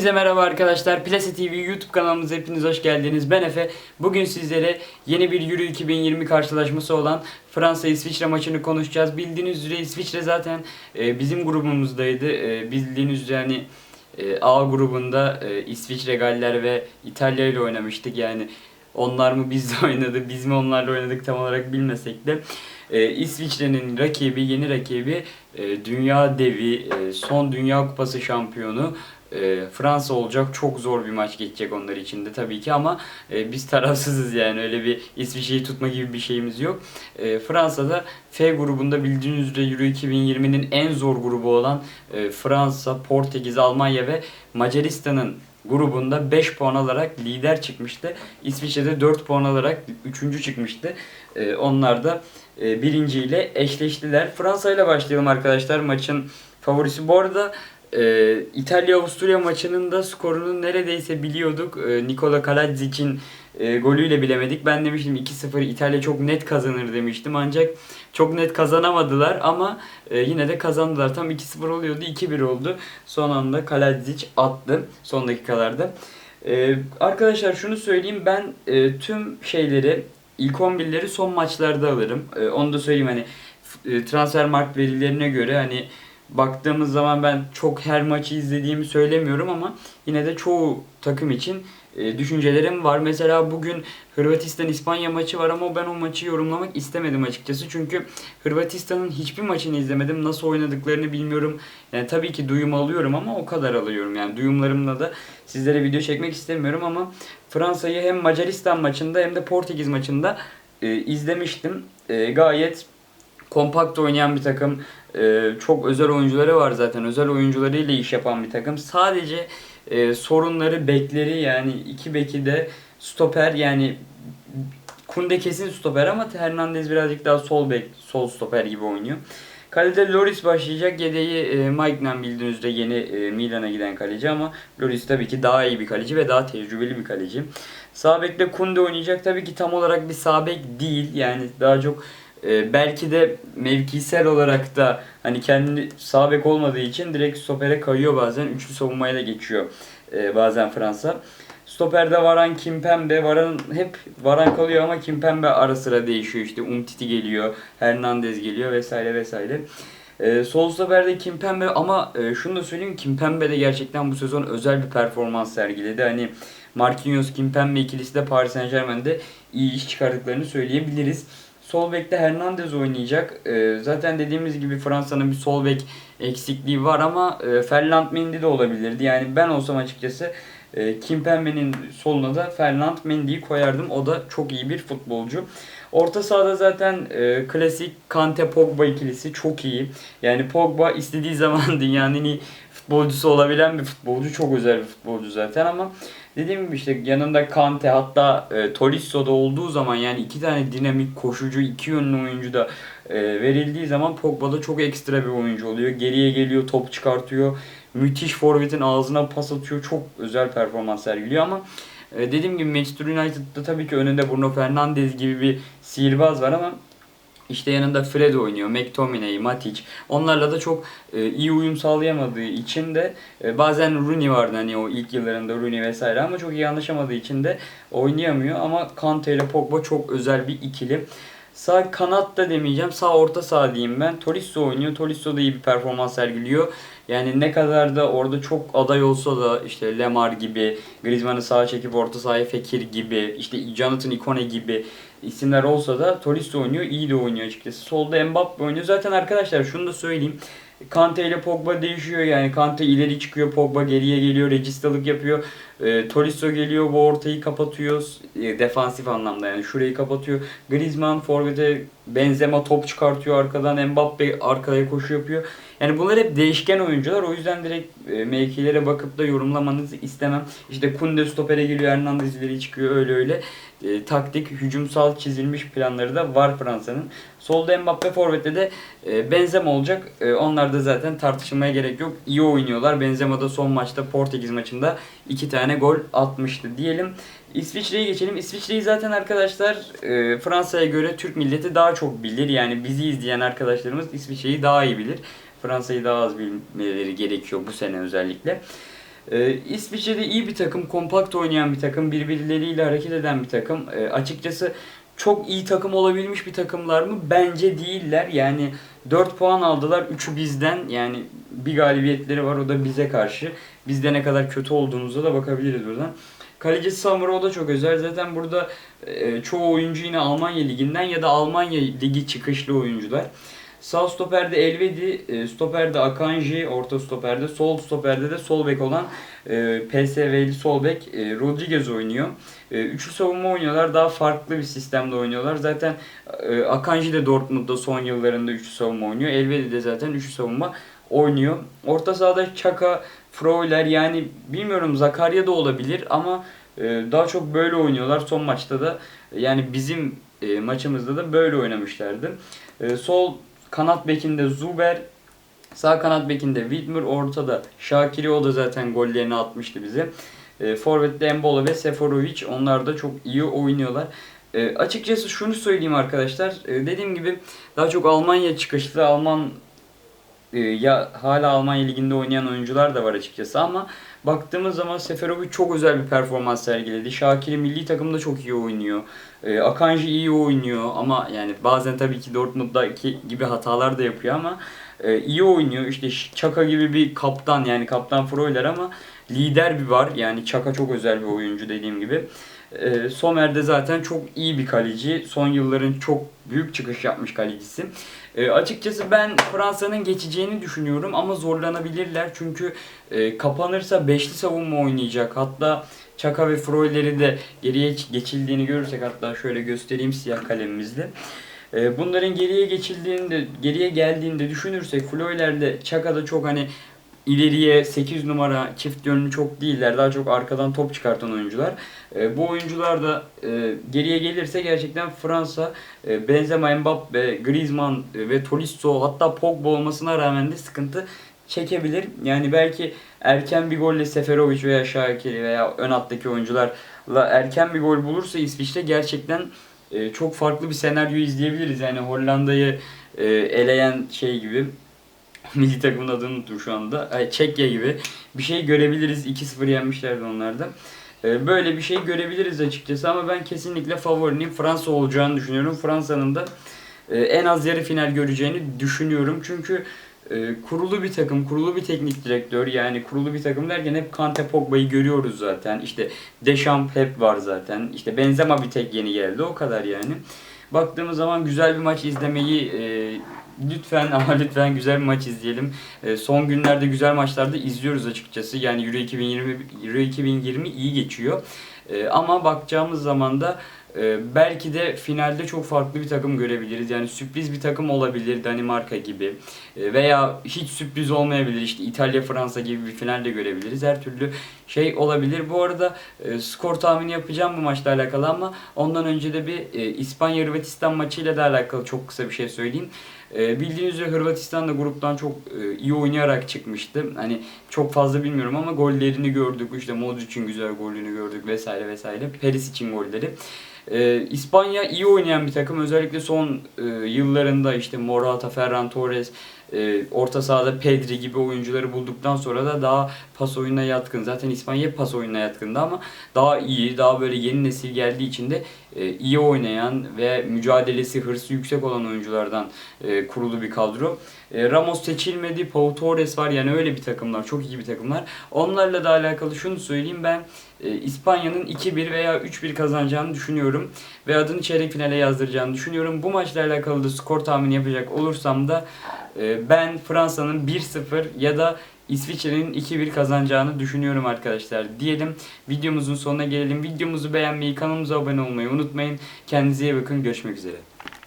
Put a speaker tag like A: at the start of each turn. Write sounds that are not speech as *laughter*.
A: Herkese merhaba arkadaşlar. Plase TV YouTube kanalımıza hepiniz hoş geldiniz. Ben Efe. Bugün sizlere yeni bir Euro 2020 karşılaşması olan Fransa-İsviçre maçını konuşacağız. Bildiğiniz üzere İsviçre zaten e, bizim grubumuzdaydı. E, bildiğiniz üzere hani e, A grubunda İsviçre, Galler ve İtalya ile oynamıştık. Yani onlar mı biz de *laughs* oynadı, biz mi onlarla oynadık tam olarak bilmesek de. E, İsviçre'nin rakibi, yeni rakibi e, dünya devi, e, son Dünya Kupası şampiyonu e, Fransa olacak. Çok zor bir maç geçecek onlar için de tabii ki ama e, biz tarafsızız yani öyle bir İsviçre'yi tutma gibi bir şeyimiz yok. E, Fransa'da F grubunda bildiğiniz üzere Euro 2020'nin en zor grubu olan e, Fransa, Portekiz, Almanya ve Macaristan'ın grubunda 5 puan alarak lider çıkmıştı. İsviçre'de 4 puan alarak 3. çıkmıştı. E, onlar da e, birinci ile eşleştiler. Fransa ile başlayalım arkadaşlar maçın favorisi. Bu arada e, İtalya-Avusturya maçının da skorunu neredeyse biliyorduk. E, Nikola Kaladzic'in e, golüyle bilemedik. Ben demiştim 2-0 İtalya çok net kazanır demiştim. Ancak çok net kazanamadılar ama e, yine de kazandılar. Tam 2-0 oluyordu 2-1 oldu. Son anda Kaladzic attı son dakikalarda. E, arkadaşlar şunu söyleyeyim ben e, tüm şeyleri ilk 11'leri son maçlarda alırım. E, onu da söyleyeyim hani e, transfer markt verilerine göre hani baktığımız zaman ben çok her maçı izlediğimi söylemiyorum ama yine de çoğu takım için e, düşüncelerim var. Mesela bugün Hırvatistan-İspanya maçı var ama ben o maçı yorumlamak istemedim açıkçası. Çünkü Hırvatistan'ın hiçbir maçını izlemedim. Nasıl oynadıklarını bilmiyorum. Yani tabii ki duyum alıyorum ama o kadar alıyorum. Yani duyumlarımla da sizlere video çekmek istemiyorum ama Fransa'yı hem Macaristan maçında hem de Portekiz maçında e, izlemiştim. E, gayet kompakt oynayan bir takım. Ee, çok özel oyuncuları var zaten. Özel oyuncularıyla iş yapan bir takım. Sadece e, sorunları bekleri yani iki beki de stoper yani Kunde kesin stoper ama Hernandez birazcık daha sol bek, sol stoper gibi oynuyor. Kalede Loris başlayacak. Yedeği e, Maignan bildiğiniz üzere yeni e, Milan'a giden kaleci ama Loris tabii ki daha iyi bir kaleci ve daha tecrübeli bir kaleci. Sağ bekte Kunde oynayacak. Tabii ki tam olarak bir sağ bek değil. Yani daha çok e, belki de mevkisel olarak da hani kendi sağ bek olmadığı için direkt stopere kayıyor bazen. Üçlü savunmaya da geçiyor e, bazen Fransa. Stoperde Varan, Kimpembe, Varan hep Varan kalıyor ama Kimpembe ara sıra değişiyor. İşte Umtiti geliyor, Hernandez geliyor vesaire vesaire. Ee, sol stoperde Kimpembe ama e, şunu da söyleyeyim Kimpembe de gerçekten bu sezon özel bir performans sergiledi. Hani Marquinhos Kimpembe ikilisi de Paris Saint Germain'de iyi iş çıkardıklarını söyleyebiliriz. Sol bekte Hernandez oynayacak. Ee, zaten dediğimiz gibi Fransa'nın bir sol bek eksikliği var ama e, Ferland Mendy de olabilirdi. Yani ben olsam açıkçası e, Kimpembe'nin soluna da Ferland Mendy'yi koyardım. O da çok iyi bir futbolcu. Orta sahada zaten e, klasik Kante Pogba ikilisi çok iyi. Yani Pogba istediği zaman *laughs* dünyanın en iyi futbolcusu olabilen bir futbolcu. Çok özel bir futbolcu zaten ama dediğim gibi işte yanında Kante hatta e, Tolisso'da olduğu zaman yani iki tane dinamik koşucu, iki yönlü oyuncu da e, verildiği zaman Pogba'da çok ekstra bir oyuncu oluyor. Geriye geliyor, top çıkartıyor. Müthiş forvetin ağzına pas atıyor. Çok özel performans sergiliyor ama e, dediğim gibi Manchester United'da tabii ki önünde Bruno Fernandes gibi bir sihirbaz var ama işte yanında Fred oynuyor, McTominay, Matic. Onlarla da çok e, iyi uyum sağlayamadığı için de e, bazen Rooney vardı hani o ilk yıllarında Rooney vesaire ama çok iyi anlaşamadığı için de oynayamıyor. Ama Kante ile Pogba çok özel bir ikili. Sağ kanat da demeyeceğim. Sağ orta sağ diyeyim ben. Tolisso oynuyor. Tolisso da iyi bir performans sergiliyor. Yani ne kadar da orada çok aday olsa da işte Lemar gibi, Griezmann'ı sağa çekip orta sahaya Fekir gibi, işte Jonathan Ikone gibi isimler olsa da Tolisso oynuyor. iyi de oynuyor açıkçası. Solda Mbappe oynuyor. Zaten arkadaşlar şunu da söyleyeyim. Kante ile Pogba değişiyor yani Kante ileri çıkıyor Pogba geriye geliyor registalık yapıyor e, Tolisso geliyor bu ortayı kapatıyor. E, defansif anlamda yani şurayı kapatıyor. Griezmann forvete Benzema top çıkartıyor arkadan. Mbappe arkaya koşu yapıyor. Yani bunlar hep değişken oyuncular. O yüzden direkt e, mevkilere bakıp da yorumlamanızı istemem. İşte Kunde stopere geliyor Hernandez ileri çıkıyor öyle öyle. E, taktik hücumsal çizilmiş planları da var Fransa'nın. Solda Mbappe forvette de e, Benzema olacak. E, onlar da zaten tartışılmaya gerek yok. İyi oynuyorlar. Benzema da son maçta Portekiz maçında iki tane gol atmıştı diyelim. İsviçre'ye geçelim. İsviçre'yi zaten arkadaşlar e, Fransa'ya göre Türk milleti daha çok bilir. Yani bizi izleyen arkadaşlarımız İsviçre'yi daha iyi bilir. Fransa'yı daha az bilmeleri gerekiyor bu sene özellikle. Ee, İsviçre'de iyi bir takım, kompakt oynayan bir takım, birbirleriyle hareket eden bir takım. Ee, açıkçası çok iyi takım olabilmiş bir takımlar mı? Bence değiller. Yani 4 puan aldılar. 3'ü bizden. Yani bir galibiyetleri var. O da bize karşı. Bizde ne kadar kötü olduğumuza da bakabiliriz buradan. Kaleci Samura o da çok özel. Zaten burada e, çoğu oyuncu yine Almanya Ligi'nden ya da Almanya Ligi çıkışlı oyuncular. Sağ stoperde Elvedi, e, stoperde Akanji, orta stoperde, sol stoperde de sol bek olan e, PSV'li sol bek e, Rodriguez oynuyor. E, üçlü savunma oynuyorlar. Daha farklı bir sistemde oynuyorlar. Zaten e, Akanji de Dortmund'da son yıllarında üçlü savunma oynuyor. Elvedi de zaten üçlü savunma oynuyor. Orta sahada Çaka, Freuler yani bilmiyorum Zakaria da olabilir ama e, daha çok böyle oynuyorlar. Son maçta da yani bizim e, maçımızda da böyle oynamışlardı. E, sol kanat bekinde Zuber, sağ kanat bekinde Widmer, ortada Şakiri o da zaten gollerini atmıştı bize. Forvet'te Embolo ve Seforovic onlar da çok iyi oynuyorlar. Açıkçası şunu söyleyeyim arkadaşlar. Dediğim gibi daha çok Almanya çıkışlı Alman e, ya hala Almanya liginde oynayan oyuncular da var açıkçası ama baktığımız zaman Seferovic çok özel bir performans sergiledi. Şakir'i milli takımda çok iyi oynuyor. E, Akanji iyi oynuyor ama yani bazen tabii ki Dortmund'daki gibi hatalar da yapıyor ama e, iyi oynuyor. İşte Çaka gibi bir kaptan yani kaptan Freuler ama lider bir var. Yani Çaka çok özel bir oyuncu dediğim gibi. E, Sommer de zaten çok iyi bir kaleci. Son yılların çok büyük çıkış yapmış kalecisi. E, açıkçası ben Fransa'nın geçeceğini düşünüyorum ama zorlanabilirler. Çünkü e, kapanırsa beşli savunma oynayacak. Hatta Çaka ve Freuler'i de geriye geçildiğini görürsek hatta şöyle göstereyim siyah kalemimizle. E, bunların geriye geçildiğinde, geriye geldiğinde düşünürsek Freuler'de Çaka'da çok hani ileriye 8 numara çift yönlü çok değiller. Daha çok arkadan top çıkartan oyuncular. E, bu oyuncular da e, geriye gelirse gerçekten Fransa e, Benzema, Mbappe, Griezmann e, ve Tolisso hatta Pogba olmasına rağmen de sıkıntı çekebilir. Yani belki erken bir golle Seferovic veya Şakiri veya ön hattaki oyuncularla erken bir gol bulursa İsviçre gerçekten e, çok farklı bir senaryo izleyebiliriz. Yani Hollanda'yı e, eleyen şey gibi *laughs* milli takımın adını unuttum şu anda. Ay, Çekya gibi bir şey görebiliriz. 2-0 yenmişlerdi onlarda. Ee, Böyle bir şey görebiliriz açıkçası ama ben kesinlikle favorinin Fransa olacağını düşünüyorum. Fransa'nın da e, en az yarı final göreceğini düşünüyorum. Çünkü e, kurulu bir takım, kurulu bir teknik direktör yani kurulu bir takım derken hep Kante Pogba'yı görüyoruz zaten. İşte Deschamps hep var zaten. İşte Benzema bir tek yeni geldi o kadar yani. Baktığımız zaman güzel bir maç izlemeyi e, lütfen *laughs* ama lütfen güzel bir maç izleyelim. E, son günlerde güzel maçlarda izliyoruz açıkçası. Yani Euro 2020 Euro 2020 iyi geçiyor. E, ama bakacağımız zaman da e, belki de finalde çok farklı bir takım görebiliriz. Yani sürpriz bir takım olabilir Danimarka gibi. E, veya hiç sürpriz olmayabilir. İşte İtalya Fransa gibi bir finalde görebiliriz. Her türlü şey olabilir. Bu arada e, skor tahmini yapacağım bu maçla alakalı ama ondan önce de bir e, İspanya Hırvatistan maçıyla da alakalı çok kısa bir şey söyleyeyim. E, bildiğiniz üzere Hırvatistan da gruptan çok e, iyi oynayarak çıkmıştı. Hani çok fazla bilmiyorum ama gollerini gördük. İşte Modric'in güzel golünü gördük vesaire vesaire. Perisic'in golleri. Ee, İspanya iyi oynayan bir takım. Özellikle son e, yıllarında işte Morata, Ferran Torres, e, orta sahada Pedri gibi oyuncuları bulduktan sonra da daha pas oyununa yatkın. Zaten İspanya pas oyununa yatkındı ama daha iyi, daha böyle yeni nesil geldiği için de e, iyi oynayan ve mücadelesi, hırsı yüksek olan oyunculardan e, kurulu bir kadro. E, Ramos seçilmedi, Pau Torres var yani öyle bir takımlar, çok iyi bir takımlar. Onlarla da alakalı şunu söyleyeyim ben e, İspanya'nın 2-1 veya 3-1 kazanacağını düşünüyorum ve adını çeyrek finale yazdıracağını düşünüyorum. Bu maçla alakalı da skor tahmini yapacak olursam da e, ben Fransa'nın 1-0 ya da İsviçre'nin 2-1 kazanacağını düşünüyorum arkadaşlar. Diyelim videomuzun sonuna gelelim. Videomuzu beğenmeyi, kanalımıza abone olmayı unutmayın. Kendinize iyi bakın. Görüşmek üzere.